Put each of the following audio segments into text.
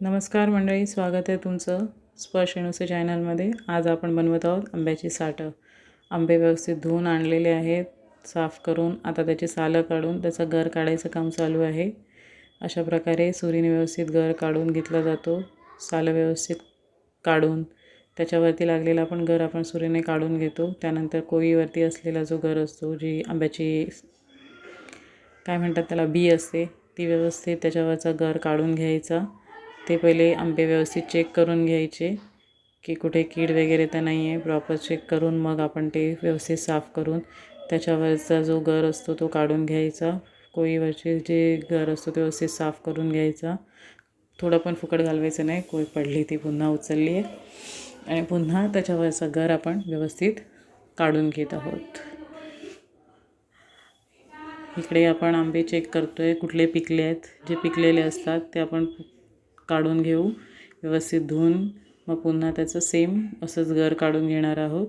नमस्कार मंडळी स्वागत आहे तुमचं स्पर्श चॅनलमध्ये आज आपण बनवत आहोत आंब्याची साठं. आंबे व्यवस्थित धुवून आणलेले आहेत साफ करून आता त्याची सालं काढून त्याचं गर काढायचं काम चालू आहे. अशा प्रकारे सुरीने व्यवस्थित गर काढून घेतला जातो. सालं व्यवस्थित काढून त्याच्यावरती लागलेला पण गर आपण सुरीने काढून घेतो. त्यानंतर कोळीवरती असलेला जो गर असतो जी आंब्याची काय म्हणतात त्याला बी असते ती व्यवस्थित त्याच्यावरचा गर काढून घ्यायचा. ते पहिले आंबे व्यवस्थित चेक करून घ्यायचे की कुठे कीड वगैरे तर नाही आहे प्रॉपर चेक करून मग आपण ते व्यवस्थित साफ करून त्याच्यावरचा जो गर असतो तो काढून घ्यायचा. कोळीवरचे जे गर असतो ते व्यवस्थित साफ करून घ्यायचा. थोडं पण फुकट घालवायचं नाही कोळी पडली ती पुन्हा उचलली आहे. आणि पुन्हा त्याच्यावरचा गर आपण व्यवस्थित काढून घेत आहोत. इकडे आपण आंबे चेक करतो आहे कुठले पिकले आहेत. जे पिकलेले असतात ते आपण काढून घेऊ. व्यवस्थित धुवून मग पुन्हा त्याचं सेम असंच गर काढून घेणार आहोत.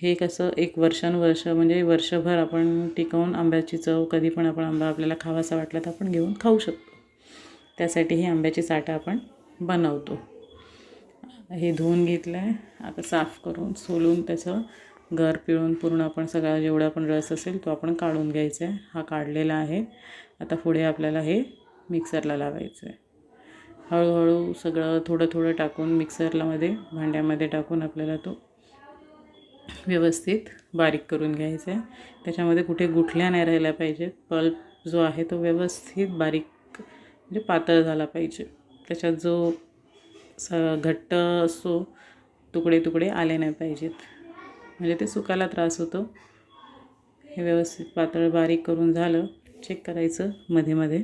हे कसं एक वर्षानुवर्ष म्हणजे वर्षभर आपण टिकवून आंब्याची चव कधी पण आपण आंबा आपल्याला खावासा वाटला तर आपण घेऊन खाऊ शकतो. त्यासाठी ही आंब्याची साठं आपण बनवतो. हे धुवून घेतलं आहे आता साफ करून सोलून त्याचं गर पिळून पूर्ण आपण सगळा जेवढा पण रस असेल तो आपण काढून घ्यायचा आहे हा काढलेला आहे. आता पुढे आपल्याला हे मिक्सरला लावायचं आहे हळूहळू सगळं थोडं थोडं टाकून मिक्सरला मध्ये भांड्यामध्ये टाकून आपल्याला तो व्यवस्थित बारीक करून घ्यायचा आहे. त्याच्यामध्ये कुठे गुठल्या नाही राहिल्या पाहिजेत. पल्प जो आहे तो व्यवस्थित बारीक म्हणजे पातळ झाला पाहिजे. त्याच्यात जो स घट्ट असतो तुकडे तुकडे आले नाही पाहिजेत. म्हणजे ते सुकायला त्रास होतो. हे व्यवस्थित पातळ बारीक करून झालं चेक करायचं मध्ये मध्ये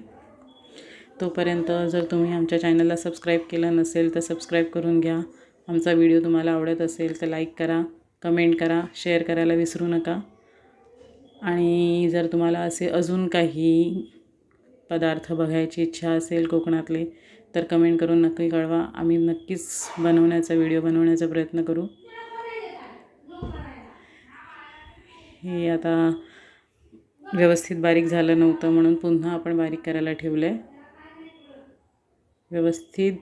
तोपर्यंत जर तुम्ही आमच्या चॅनलला सबस्क्राईब केलं नसेल तर सबस्क्राईब करून घ्या. आमचा व्हिडिओ तुम्हाला आवडत असेल तर लाईक करा कमेंट करा शेअर करायला विसरू नका. आणि जर तुम्हाला असे अजून काही पदार्थ बघायची इच्छा असेल कोकणातले तर कमेंट करून नक्की कळवा. आम्ही नक्कीच बनवण्याचा व्हिडिओ बनवण्याचा प्रयत्न करू. हे आता व्यवस्थित बारीक झालं नव्हतं म्हणून पुन्हा आपण बारीक करायला ठेवलं आहे व्यवस्थित.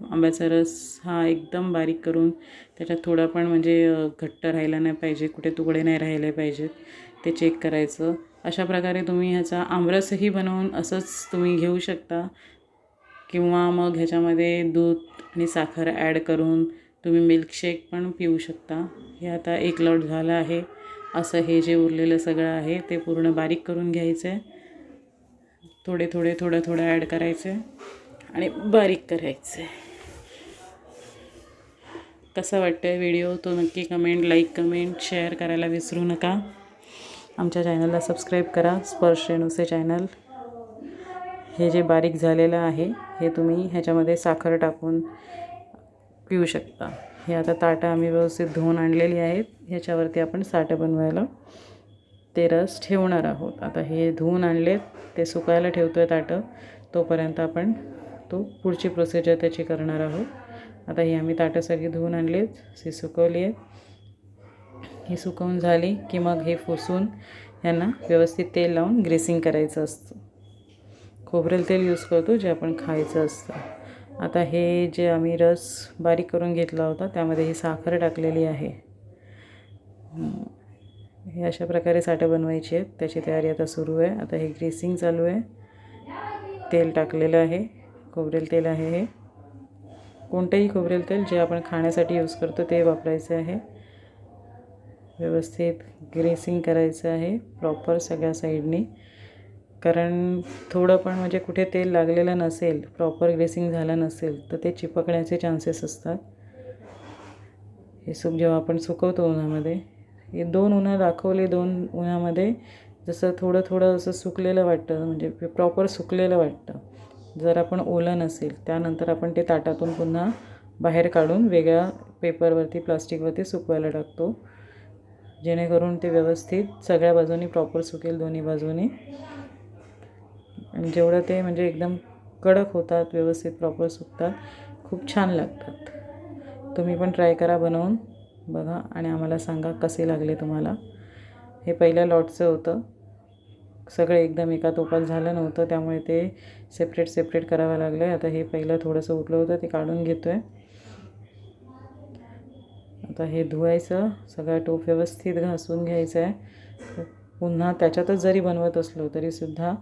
आंब्याचा रस हा एकदम बारीक करून त्याच्यात थोडा पण म्हणजे घट्ट राहिला नाही पाहिजे कुठे तुकडे नाही राहिले पाहिजेत ते चेक करायचं. अशा प्रकारे तुम्ही ह्याचा आमरसही बनवून असंच तुम्ही घेऊ शकता. किंवा मग ह्याच्यामध्ये दूध आणि साखर ॲड करून तुम्ही मिल्कशेक पण पिऊ शकता. हे आता एक लॉट झालं आहे. असं हे जे उरलेलं सगळं आहे ते पूर्ण बारीक करून घ्यायचं आहे थोडे थोडे थोडं थोडं ॲड करायचं आहे आणि बारीक करायचं. आहे कसा वाटतं आहे व्हिडिओ? तो नक्की कमेंट लाईक कमेंट शेअर करायला विसरू नका. आमच्या चॅनलला सबस्क्राईब करा. स्पर्श रेणूचे चॅनल हे जे बारीक झालेलं आहे हे तुम्ही ह्याच्यामध्ये साखर टाकून पिऊ शकता. हे आता ताटं आम्ही व्यवस्थित धुवून आणलेली आहेत. ह्याच्यावरती आपण साठं बनवायला ते रस ठेवणार आहोत. आता हे धुवून आणलेत. ते सुकायला ठेवतो आहे ताटं. तोपर्यंत आपण तो पुढची प्रोसिजर त्याची करणार आहोत. आता ही आम्ही ताटं सगळी धुवून आणली. आहेत ती सुकवली आहेत ही सुकवून झाली की मग हे फुसून यांना व्यवस्थित तेल लावून ग्रेसिंग करायचं असतं. खोबरेल तेल यूज करतो जे आपण खायचं असतं. आता हे जे आम्ही रस बारीक करून घेतला होता त्यामध्ये ही साखर टाकलेली आहे. हे अशा प्रकारे साठं बनवायची आहेत. त्याची तयारी आता सुरू आहे. आता हे ग्रेसिंग चालू आहे. तेल टाकलेलं आहे. खोबरेल तेल आहे हे. कोणतंही खोबरेल तेल जे आपण खाण्यासाठी यूज करतो ते वापरायचं आहे. व्यवस्थित ग्रेसिंग करायचं आहे प्रॉपर सगळ्या साईडनी कारण थोडं पण म्हणजे कुठे तेल लागलेलं नसेल प्रॉपर ग्रेसिंग झालं नसेल तर ते चिपकण्याचे चान्सेस असतात. हे सूप जेव्हा आपण सुकवतो उन्हामध्ये हे दोन उन्हा दाखवले दोन उन्हामध्ये जसं थोडं थोडं असं सुकलेलं वाटतं म्हणजे प्रॉपर सुकलेलं वाटतं. जर आपण ओलं नसेल त्यानंतर आपण ते ताटातून पुन्हा बाहेर काढून वेगळ्या पेपरवरती प्लास्टिकवरती सुकवायला टाकतो. जेणेकरून ते व्यवस्थित सगळ्या बाजूनी प्रॉपर सुकेल दोन्ही बाजूनी. आणि जेवढं ते म्हणजे एकदम कडक होतात व्यवस्थित प्रॉपर सुकतात खूप छान लागतात. तुम्ही पण ट्राय करा बनवून. बघा आणि आम्हाला सांगा कसे लागले तुम्हाला. हे पहिल्या लॉटचं होतं. सगळं एकदम एका तोपात झालं नव्हतं त्यामुळे ते सेपरेट सेपरेट करावं लागलं आहे आता हे पहिलं थोडंसं उठलं होतं ते काढून घेतो आहे आता हे धुवायचं सगळा टोप व्यवस्थित घासून घ्यायचं आहे पुन्हा त्याच्यातच जरी बनवत असलो तरीसुद्धा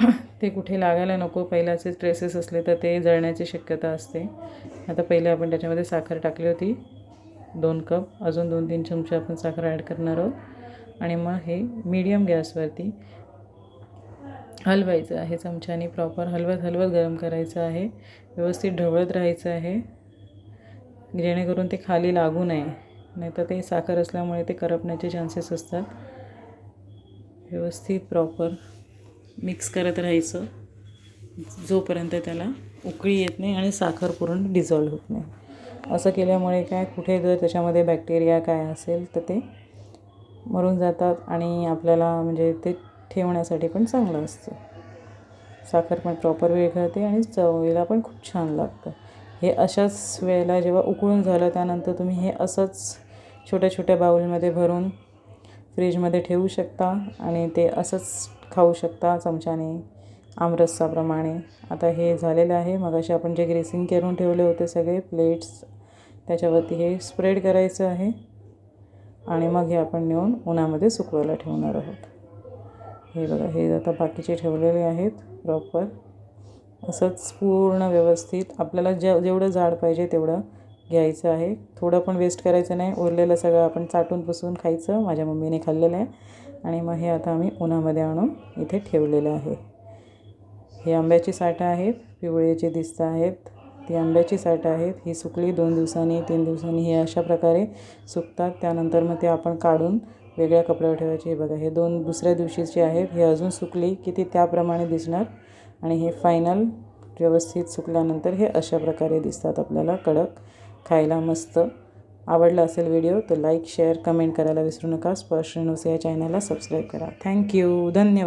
ते कुठे लागायला नको. पहिल्याचे ट्रेसेस असले तर ते जळण्याची शक्यता असते. आता पहिले आपण त्याच्यामध्ये साखर टाकली होती. दोन कप अजून दोन तीन चमचे आपण साखर ॲड करणार आहोत. आणि मग हे मीडियम गॅसवरती हलवायचं आहे चमच्याने प्रॉपर हलवत हलवत गरम करायचं आहे. व्यवस्थित ढवळत राहायचं आहे. जेणेकरून ते खाली लागू नये. नाही तर ते साखर असल्यामुळे ते करपण्याचे चान्सेस असतात. व्यवस्थित प्रॉपर मिक्स करत राहायचं. जोपर्यंत त्याला उकळी येत नाही आणि साखर पूर्ण डिझॉल्व होत नाही. असं केल्यामुळे काय कुठे जर त्याच्यामध्ये बॅक्टेरिया काय असेल तर ते मरून जातात आणि आपल्याला म्हणजे ते ठेवण्यासाठी पण चांगलं असतं. साखर पण प्रॉपर वेळ करते आणि चवीला पण खूप छान लागतं. हे अशाच वेळेला जेव्हा उकळून झालं त्यानंतर तुम्ही हे असंच छोट्या छोट्या बाऊलमध्ये भरून फ्रीजमध्ये ठेवू शकता आणि ते असंच खाऊ शकता चमच्याने आमरसाप्रमाणे. आता हे झालेलं आहे. मग असे आपण जे ग्रेसिंग करून ठेवले होते सगळे प्लेट्स त्याच्यावरती हे स्प्रेड करायचं आहे. आणि मग हे आपण नेऊन उन्हामध्ये सुकवायला ठेवणार आहोत. हे बघा हे आता बाकीचे ठेवलेले आहेत प्रॉपर असंच पूर्ण व्यवस्थित आपल्याला जे जेवढं जाड पाहिजे तेवढं घ्यायचं आहे. थोडं पण वेस्ट करायचं नाही. उरलेलं सगळं आपण चाटून पुसून खायचं. माझ्या मम्मीने खाल्लेलं आहे. आणि मग हे आता आम्ही उन्हामध्ये आणून इथे ठेवलेलं आहे. हे आंब्याची साठं आहेत पिवळ्याचे दिसत आहेत. ती आंब्याची साठं आहेत. ही सुकली दोन दिवसांनी तीन दिवसांनी हे अशा प्रकारे सुकतात. त्यानंतर मग ते आपण काढून वेगळ्या कपड्यावर ठेवायचे. हे बघा हे दोन दुसऱ्या दिवशीची आहेत हे अजून सुकली की ती त्याप्रमाणे दिसणार आणि हे फायनल व्यवस्थित सुकल्यानंतर हे अशा प्रकारे दिसतात आपल्याला. कडक खायला मस्त. आवडला असेल व्हिडिओ तर लाईक शेअर कमेंट करायला विसरू नका. स्पर्श नुस या चॅनलला सबस्क्राईब करा. थँक्यू धन्यवाद.